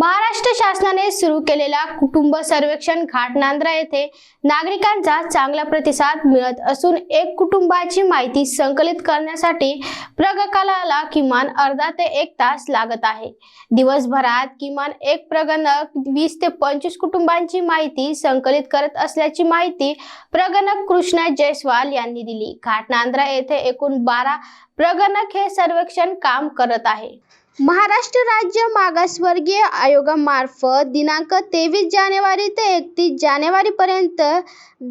महाराष्ट्र शासनाने सुरू केलेला कुटुंब सर्वेक्षण घाटनांद्रा येथे नागरिकांचा चांगला प्रतिसाद मिळत असून एक कुटुंबाची माहिती संकलित करण्यासाठी प्रगकाला किमान अर्धा ते एक तास लागत आहे. दिवसभरात किमान एक प्रगणक वीस ते पंचवीस कुटुंबांची माहिती संकलित करत असल्याची माहिती प्रगणक कृष्णा जयस्वाल यांनी दिली. घाटनांद्रा येथे एकूण बारा प्रगणक हे सर्वेक्षण काम करत आहे. महाराष्ट्र राज्य मागासवर्गीय आयोगामार्फत दिनांक तेवीस जानेवारी ते एकतीस जानेवारीपर्यंत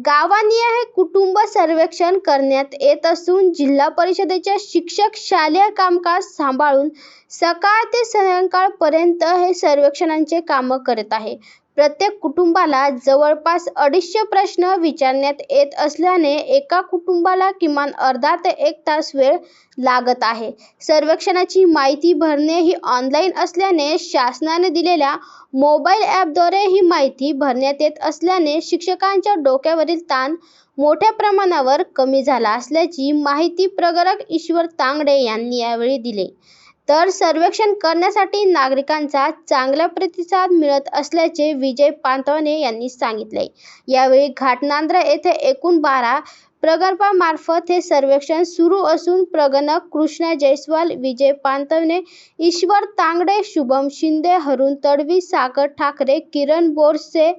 पर्यंत हे कुटुंब सर्वेक्षण करण्यात येत असून जिल्हा परिषदेच्या शिक्षक शालेय कामकाज सांभाळून सकाळ ते सायंकाळपर्यंत हे सर्वेक्षणांचे कामं करत आहे. प्रत्येक कुटुंबाला जवळपास अडीचशे प्रश्न विचारण्यात येत असल्याने एका कुटुंबाला किमान अर्धा ते एक तास वेळ लागत आहे. सर्वेक्षणाची माहिती भरणे ही ऑनलाईन असल्याने शासनाने दिलेल्या मोबाईल ॲपद्वारे ही माहिती भरण्यात येत असल्याने शिक्षकांच्या डोक्यावरील ताण मोठ्या प्रमाणावर कमी झाला असल्याची माहिती प्रगरक ईश्वर तांगडे यांनी यावेळी दिली. तर सर्वेक्षण करण्यासाठी नागरिकांचा चांगला प्रतिसाद मिळत असल्याचे विजय पांतवने यांनी सांगितले. यावेळी घाटनांद्र येथे एकूण बारा प्रकल्पामार्फत हे सर्वेक्षण सुरू असून प्रगणक कृष्णा जयस्वाल विजय पांतवने ईश्वर तांगडे शुभम शिंदे हरुण तडवी सागर ठाकरे किरण बोरसे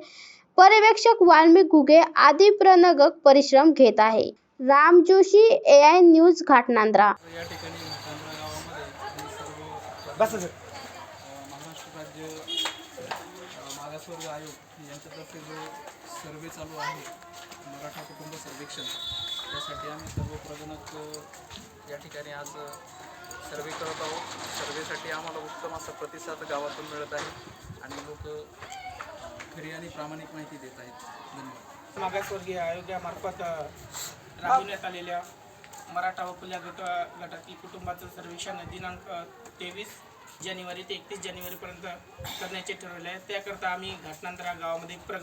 पर्यवेक्षक वाल्मिक घुगे आदी प्रणगक परिश्रम घेत आहे. Ram Joshi A I news Ghatnandra या ठिकाणी घाटांबरा गावामध्ये आम्ही सर्व बस सर महाराष्ट्र राज्य मागासवर्ग आयोग यांच्यातर्फे जो सर्वे चालू आहे मराठा कुटुंब सर्वेक्षण त्यासाठी आम्ही सर्व प्रजनक या ठिकाणी आज सर्वे करत आहोत सर्वेसाठी आम्हाला उत्तम असा प्रतिसाद गावातून मिळत आहे आणि लोक खरी आणि प्रामाणिक माहिती देत आहेत धन्यवाद मागासवर्गीय आयोगामार्फत राबवण्यात राबविण्यात आलेल्या मराठा व खुल्या गट गटातील कुटुंबाचं सर्वेक्षण दिनांक तेवीस जानेवारी ते एकतीस जानेवारीपर्यंत करण्याचे ठरवले आहे. त्याकरता आम्ही घटनांतरा गावामध्ये प्रगणक